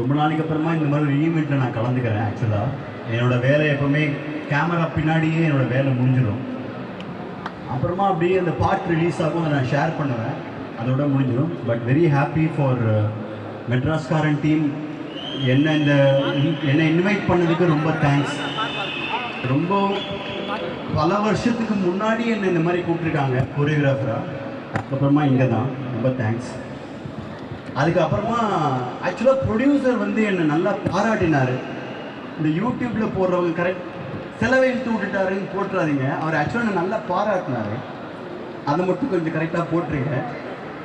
ரொம்ப நாளைக்கு அப்புறமா இந்த மாதிரி ஒரு ஈவெண்ட்டில் நான் கலந்துக்கிறேன் ஆக்சுவலாக என்னோட வேலை எப்போவுமே கேமரா பின்னாடியே என்னோட வேலை முடிஞ்சிடும் அப்புறமா அப்படியே அந்த பாட் ரிலீஸ் ஆகும் அதை நான் ஷேர் பண்ணுவேன். அதோட முடிஞ்சிடும் பட் வெரி ஹாப்பி ஃபார் மெட்ராஸ்காரன் டீம் என்ன இந்த என்னை இன்வைட் பண்ணதுக்கு ரொம்ப தேங்க்ஸ் ரொம்ப பல வருஷத்துக்கு முன்னாடி என்னை இந்த மாதிரி கூப்பிட்டுருக்காங்க கொரியோகிராஃபராக அதுக்கப்புறமா இங்கே தான் ரொம்ப தேங்க்ஸ் அதுக்கப்புறமா ஆக்சுவலாக ப்ரொடியூசர் வந்து என்னை நல்லா பாராட்டினார். இந்த யூடியூப்பில் போடுறவங்க கரெக்ட் செலவை இழுத்து விட்டுட்டாருன்னு போட்டுறாதீங்க. அவர் ஆக்சுவலாக நல்லா பாராட்டினார். அதை மட்டும் கொஞ்சம் கரெக்டாக போட்டுருங்க.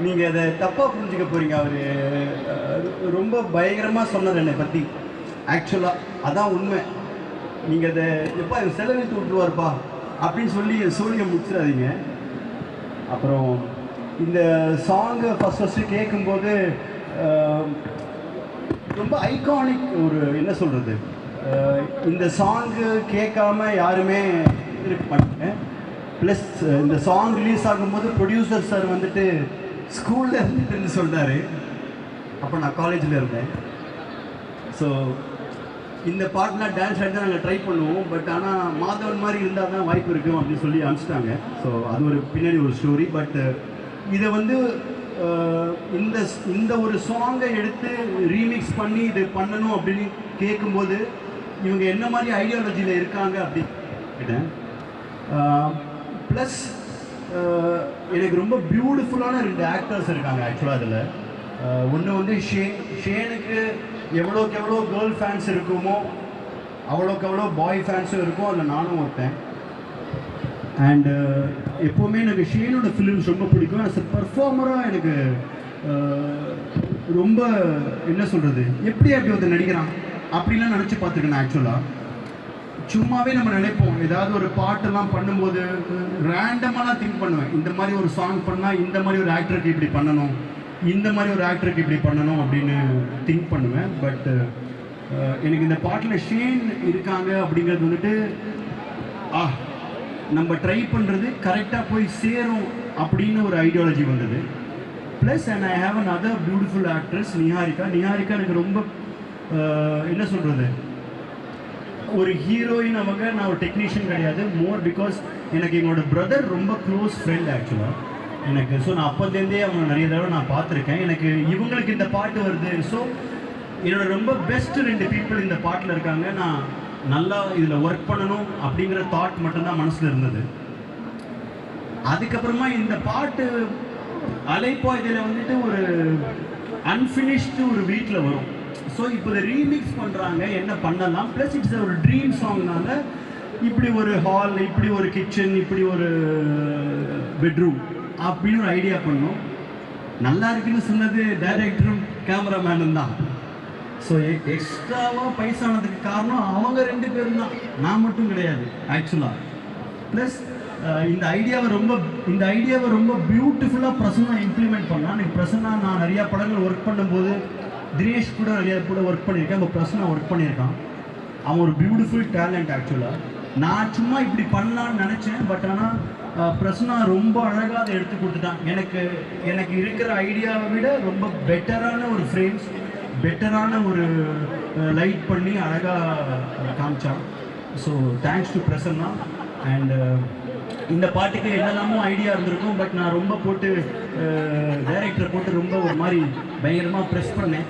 நீங்கள் அதை தப்பாக புரிஞ்சுக்க போகிறீங்க அவர் ரொம்ப பயங்கரமாக சொன்னார் என்னை பற்றி ஆக்சுவலாக அதான் உண்மை. நீங்கள் அதை எப்பா செலவிழுத்து விட்டுருவார்ப்பா அப்படின்னு சொல்லி சோழியை முடிச்சிடாதீங்க. அப்புறம் இந்த சாங்கை ஃபஸ்ட் ஃபஸ்ட்டு கேட்கும்போது ரொம்ப ஐகானிக் ஒரு என்ன சொல்கிறது இந்த சாங்கு கேட்காம யாருமே இருக்க மாட்டாங்க. ப்ளஸ் இந்த சாங் ரிலீஸ் ஆகும்போது ப்ரொடியூசர் சார் வந்துட்டு ஸ்கூலில் இருந்துட்டு சொல்கிறாரு அப்போ நான் காலேஜில் இருந்தேன். ஸோ இந்த பாட்டெலாம் டான்ஸ் ஆடி தான் நாங்கள் ட்ரை பண்ணுவோம். பட் ஆனால் மாதவன் மாதிரி இருந்தால் தான் வாய்ப்பு இருக்கும் அப்படின்னு சொல்லி அனுப்பிச்சிட்டாங்க. ஸோ அது ஒரு பின்னாடி ஒரு ஸ்டோரி பட் இதை வந்து இந்த இந்த ஒரு சாங்கை எடுத்து ரீமிக்ஸ் பண்ணி இது பண்ணணும் அப்படின்னு கேட்கும்போது இவங்க என்ன மாதிரி ஐடியாலஜியில் இருக்காங்க அப்படின்னு ப்ளஸ் எனக்கு ரொம்ப பியூட்டிஃபுல்லான ரெண்டு ஆக்டர்ஸ் இருக்காங்க ஆக்சுவலாக அதில். ஒன்று வந்து ஷேன் ஷேனுக்கு எவ்வளோக்கு எவ்வளோ கேர்ள் ஃபேன்ஸ் இருக்குமோ அவ்வளோக்கு எவ்வளோ பாய் ஃபேன்ஸும் இருக்கும். அதில் நானும் ஒருத்தன். அண்டு எப்போவுமே எனக்கு ஷேனோட ஃபிலிம்ஸ் ரொம்ப பிடிக்கும். அஸ் அ பர்ஃபார்மராக எனக்கு ரொம்ப என்ன சொல்கிறது எப்படி அப்படி ஒருத்தர் நடிக்கிறான்? அப்படிலாம் நினச்சி பார்த்துருக்கேன் ஆக்சுவலாக சும்மாவே நம்ம நினைப்போம். ஏதாவது ஒரு பாட்டெல்லாம் பண்ணும்போது ரேண்டமாக திங்க் பண்ணுவேன். இந்த மாதிரி ஒரு சாங் பண்ணால் இந்த மாதிரி ஒரு ஆக்டருக்கு இப்படி பண்ணணும். இந்த மாதிரி ஒரு ஆக்டருக்கு இப்படி பண்ணணும் அப்படின்னு திங்க் பண்ணுவேன். பட் எனக்கு இந்த பாட்டில் ஷேன் இருக்காங்க அப்படிங்கிறது வந்துட்டு ஆ நம்ம ட்ரை பண்ணுறது கரெக்டாக போய் சேரும் அப்படின்னு ஒரு ஐடியாலஜி வந்தது. Plus and I have another beautiful actress Niharika Niharika எனக்கு ரொம்ப என்ன சொல்கிறது ஒரு ஹீரோயின் அவங்க நான் ஒரு டெக்னீஷியன் கிடையாது. மோர் பிகாஸ் எனக்கு எங்களோட பிரதர் ரொம்ப க்ளோஸ் ஃப்ரெண்ட் ஆக்சுவலாக எனக்கு ஸோ நான் அப்போலேருந்தே அவங்க நிறைய தடவை நான் பார்த்துருக்கேன். எனக்கு இவங்களுக்கு இந்த பாட்டு வருது. ஸோ என்னோட ரொம்ப பெஸ்ட் ரெண்டு பீப்புள் இந்த பாட்டில் இருக்காங்க. நான் நல்லா இதில் ஒர்க் பண்ணணும் அப்படிங்கிற தாட் மட்டும்தான் மனசில் இருந்தது. அதுக்கப்புறமா இந்த பாட்டு அலைப்பா இதில் வந்துட்டு ஒரு அன்ஃபினிஷ்டு ஒரு வீட்டில் வரும். ஸோ இப்போ இதை ரீமிக்ஸ் பண்ணுறாங்க என்ன பண்ணலாம்? ப்ளஸ் இட்ஸ் ஒரு ட்ரீம் சாங்னால இப்படி ஒரு ஹால் இப்படி ஒரு கிச்சன் இப்படி ஒரு பெட்ரூம் அப்படின்னு ஒரு ஐடியா பண்ணோம். நல்லா இருக்குன்னு சொன்னது டைரக்டரும் கேமராமேனும் தான். ஸோ எக்ஸ்ட்ராவாக e- பைசானதுக்கு காரணம் அவங்க ரெண்டு பேரும் தான். நான் மட்டும் கிடையாது ஆக்சுவலாக ப்ளஸ் இந்த ஐடியாவை ரொம்ப இந்த ஐடியாவை ரொம்ப பியூட்டிஃபுல்லாக பிரசன்னா இம்ப்ளிமெண்ட் பண்ணால் எனக்கு பிரசன்னா நான் நிறையா படங்கள் ஒர்க் பண்ணும்போது தினேஷ் கூட நிறையா கூட ஒர்க் பண்ணியிருக்கேன். இப்போ பிரசன்னா ஒர்க் பண்ணியிருக்கான். அவன் ஒரு பியூட்டிஃபுல் டேலண்ட் ஆக்சுவலாக நான் சும்மா இப்படி பண்ணலான்னு நினச்சேன். பட் ஆனால் பிரசனா ரொம்ப அழகாக அதை எடுத்து கொடுத்துட்டான். எனக்கு எனக்கு இருக்கிற ஐடியாவை விட ரொம்ப பெட்டரான ஒரு ஃப்ரேம்ஸ் பெட்டரான ஒரு லைட் பண்ணி அழகாக காமிச்சான். So thanks to Prasanna. And இந்த பாட்டுக்கு என்னெல்லாமோ ஐடியா இருந்திருக்கும் பட் நான் ரொம்ப போட்டு டைரக்டரை போட்டு ரொம்ப ஒரு மாதிரி பயங்கரமாக ப்ரெஸ் பண்ணேன்.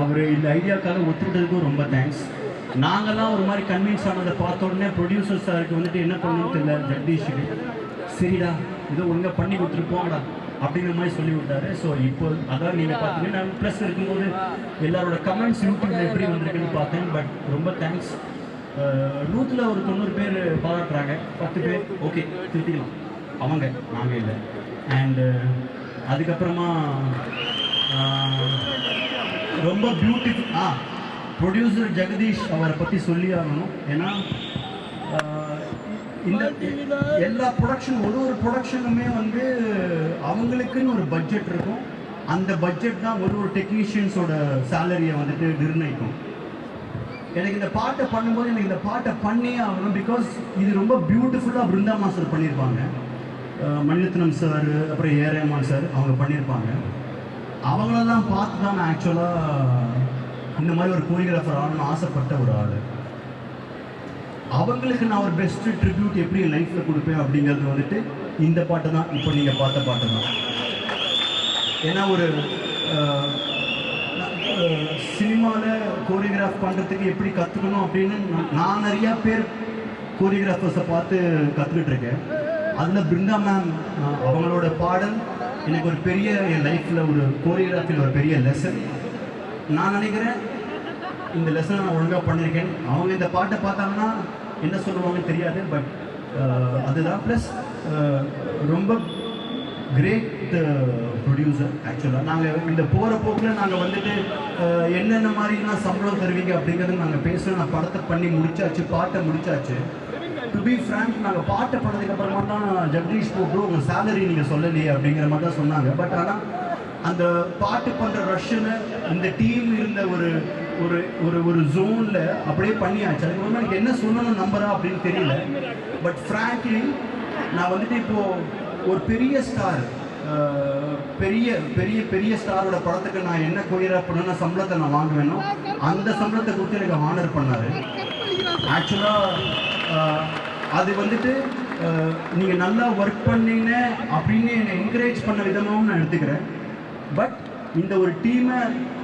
அவர் இந்த ஐடியாவுக்காக ஒத்துக்கிட்டதுக்கும் ரொம்ப தேங்க்ஸ் நாங்கள்லாம் ஒரு மாதிரி கன்வின்ஸ் ஆனதை பார்த்த உடனே ப்ரொடியூசர் சாருக்கு வந்துட்டு என்ன பண்ணணும்னு தெரியல ஜெகதீஷுக்கு. சரிடா ஏதோ ஒழுங்காக பண்ணி கொடுத்துருப்போங்கடா அப்படிங்கிற மாதிரி சொல்லி விட்டாரு ஸோ இப்போ அதான் நீங்கள் பார்த்தீங்கன்னா ப்ளஸ் இருக்கும்போது எல்லாரோட கமெண்ட்ஸ் யூடியூப்ல எப்படி வந்திருக்குன்னு பார்த்தேன். பட் ரொம்ப தேங்க்ஸ் நூற்றில் ஒரு தொண்ணூறு பேர் பாராட்டுறாங்க. பத்து பேர் ஓகே திருத்திக்கலாம். அவங்க நாங்கள் இல்லை. அண்டு அதுக்கப்புறமா ரொம்ப பியூட்டிஃபுல் ஆ ப்ரொடியூசர் ஜெகதீஷ் அவரை பற்றி சொல்லி ஆகணும். ஏன்னா இந்த எல்லா ப்ரொடக்ஷன் ஒரு ஒரு ப்ரொடக்ஷனுமே வந்து அவங்களுக்குன்னு ஒரு பட்ஜெட் இருக்கும். அந்த பட்ஜெட் தான் ஒரு ஒரு டெக்னீஷியன்ஸோட சேலரியை வந்துட்டு நிர்ணயிக்கும். எனக்கு இந்த பாட்டை பண்ணும்போது எனக்கு இந்த பாட்டை பண்ணியே ஆகணும் பிகாஸ் இது ரொம்ப பியூட்டிஃபுல்லாக பிருந்தா மாஸ்டர் பண்ணியிருப்பாங்க. மணிரத்னம் சார் அப்புறம் ஏரேமான் சார் அவங்க பண்ணியிருப்பாங்க. அவங்களெல்லாம் பார்த்து தான் நான் ஆக்சுவலாக இந்த மாதிரி ஒரு கோரியோகிராஃபர் ஆகணும்னு ஆசைப்பட்ட ஒரு ஆள். அவங்களுக்கு நான் ஒரு பெஸ்ட் ட்ரிபியூட் எப்படி என் லைஃப்பில் கொடுப்பேன் அப்படிங்கிறது வந்துட்டு இந்த பாட்டு தான். இப்போ நீங்கள் பார்த்த பாட்டு தான். ஏன்னா ஒரு சினிமாவில் கோரியோகிராஃப் பண்ணுறதுக்கு எப்படி கற்றுக்கணும் அப்படின்னு நான்- நான் நிறையா பேர் கோரியோகிராஃபர்ஸை பார்த்து கற்றுக்கிட்டு இருக்கேன். அதில் பிருந்தா மேம் அவங்களோட பாடல் எனக்கு ஒரு பெரிய என் லைஃப்பில் ஒரு கோரியோகிராஃபியில் ஒரு பெரிய லெசன் நான் நினைக்கிறேன் இந்த லெசனை நான் ஒழுங்காக பண்ணியிருக்கேன். அவங்க இந்த பாட்டை பார்த்தாங்கன்னா என்ன சொல்லுவாங்கன்னு தெரியாது பட் அதுதான். ப்ளஸ் ரொம்ப கிரேட் ப்ரொடியூசர் ஆக்சுவலாக நாங்கள் இந்த போகிற போக்கில் நாங்கள் வந்துட்டு என்னென்ன மாதிரிலாம் சம்பளம் தருவீங்க அப்படிங்கிறது நாங்கள் பேசுகிறோம் நான் படத்தை பண்ணி முடிச்சாச்சு பாட்டை முடிச்சாச்சு. டு பி ஃப்ரேங்க் நாங்கள் பாட்டை பண்ணதுக்கப்புறமா தான் ஜெகதீஷ் ப்ரோ உங்கள் சேலரி நீங்கள் சொல்லலையே அப்படிங்கிற மாதிரி தான் சொன்னாங்க. பட் ஆனால் அந்த பாட்டு பண்ணுற ரஷ்ஷனை இந்த டீம் இருந்த ஒரு ஒரு ஒரு ஒரு ஜோனில் அப்படியே பண்ணியாச்சு. அதுக்கப்புறமா எனக்கு என்ன சொல்லணும் நம்பரா அப்படின்னு தெரியல. பட் ஃப்ராங்க்லி நான் வந்துட்டு இப்போது ஒரு பெரிய ஸ்டார் பெரிய பெரிய பெரிய ஸ்டாரோட படத்துக்கு நான் என்ன கொரியரா பண்ணணும்னா சம்பளத்தை நான் வாங்குவேனோ அந்த சம்பளத்தை கொடுத்து எனக்கு ஆனர் பண்ணாரு. ஆக்சுவலாக அது வந்துட்டு நீங்கள் நல்லா ஒர்க் பண்ணீங்க அப்படின்னு என்னை என்கரேஜ் பண்ண விதமாகவும் நான் எடுத்துக்கிறேன். பட் இந்த ஒரு டீமை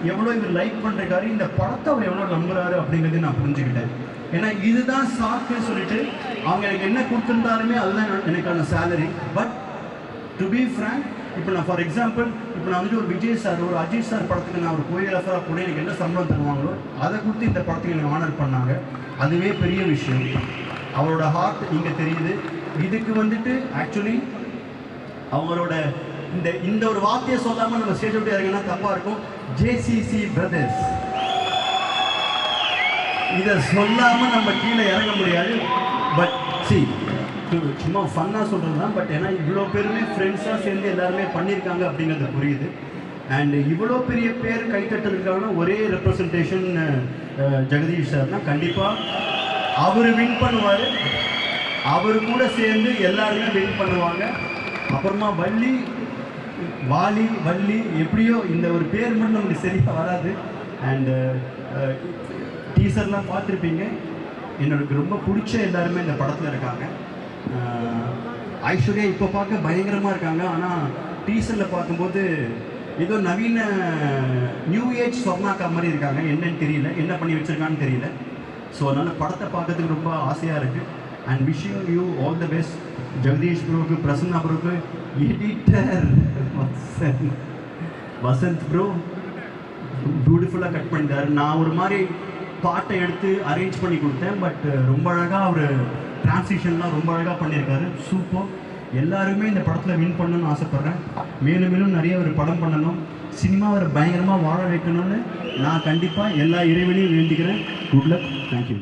எவ்வளோ இவர் லைக் பண்ணுறாரு இந்த படத்தை அவர் எவ்வளோ நம்புறாரு அப்படிங்கிறத நான் புரிஞ்சுக்கிட்டேன். ஏன்னா இதுதான் சாக்குன்னு சொல்லிட்டு அவங்க எனக்கு என்ன கொடுத்துருந்தாலுமே அதுதான் என்னோட- எனக்கான salary but to be frank இப்போ நான் ஃபார் எக்ஸாம்பிள் இப்போ நான் வந்து ஒரு விஜய் சார் ஒரு அஜித் சார் படத்துக்கு நான் ஒரு கோரியோகிராஃபராக கூட எனக்கு என்ன சம்பளம் தருவாங்களோ அதை கொடுத்து இந்த படத்துக்கு எனக்கு ஆனர் பண்ணாங்க. அதுவே பெரிய விஷயம். அவரோட ஹார்ட் இங்கே தெரியுது. இதுக்கு வந்துட்டு ஆக்சுவலி அவங்களோட இந்த இந்த ஒரு வார்த்தையை சொல்லாமல் நம்ம ஸ்டேஜ் விட்டு இறங்கினா தப்பாக இருக்கும். ஜேசிசி பிரதர்ஸ் இதை சொல்லாம நம்ம கீழே இறங்க முடியாது. பட் சி சும்மா ஃபன்னாக சொல்கிறது தான் பட் ஏன்னா இவ்வளோ பேருமே ஃப்ரெண்ட்ஸாக சேர்ந்து எல்லாருமே பண்ணியிருக்காங்க அப்படிங்கிறது புரியுது. அண்ட் இவ்வளோ பெரிய பேர் கைத்தட்டுறதுக்கான ஒரே ரெப்ரசன்டேஷன் ஜெகதீஷ் சார்னா கண்டிப்பாக அவர் வின் பண்ணுவார். அவர் கூட சேர்ந்து எல்லாருமே வின் பண்ணுவாங்க. அப்புறமா வள்ளி வாலி வள்ளி எப்படியோ இந்த ஒரு பேர் மட்டும் நமக்கு சரியாக வராது. அண்டு டீசர்லாம் uh, uh, பார்த்துருப்பீங்க. என்னோட ரொம்ப பிடிச்ச எல்லாருமே இந்த படத்தில் இருக்காங்க. Uh, ஐஸ்வர்யா இப்போ பார்க்க பயங்கரமாக இருக்காங்க. ஆனால் டீசரில் பார்க்கும்போது ஏதோ நவீன நியூ ஏஜ் சொர்ணாக்கா மாதிரி இருக்காங்க. என்னன்னு தெரியல. என்ன பண்ணி வச்சிருக்கான்னு தெரியல. ஸோ அதனால் படத்தை பார்க்கறதுக்கு ரொம்ப ஆசையாக இருக்குது and wishing you all the best. Jagadish ப்ரோக்கு Prasanna ப்ரோக்கு எடிட்டர் வசந்த் வசந்த் ப்ரோ பியூட்டிஃபுல்லாக கட் பண்ணிட்டார். நான் ஒரு மாதிரி பாட்டை எடுத்து அரேஞ்ச் பண்ணி கொடுத்தேன் பட் uh, ரொம்ப அழகாக அவர் டிரான்ஸ்லேஷன்லாம் ரொம்ப அழகாக பண்ணியிருக்காரு. சூப்பர் எல்லாருமே இந்த படத்தில் வின் பண்ணணும்னு ஆசைப்பட்றேன். மேலும் மேலும் நிறைய ஒரு படம் பண்ணணும். சினிமாவை பயங்கரமாக வாழ வைக்கணும்னு நான் கண்டிப்பாக எல்லா இறைவனையும் வேண்டிக்கிறேன். Good luck thank you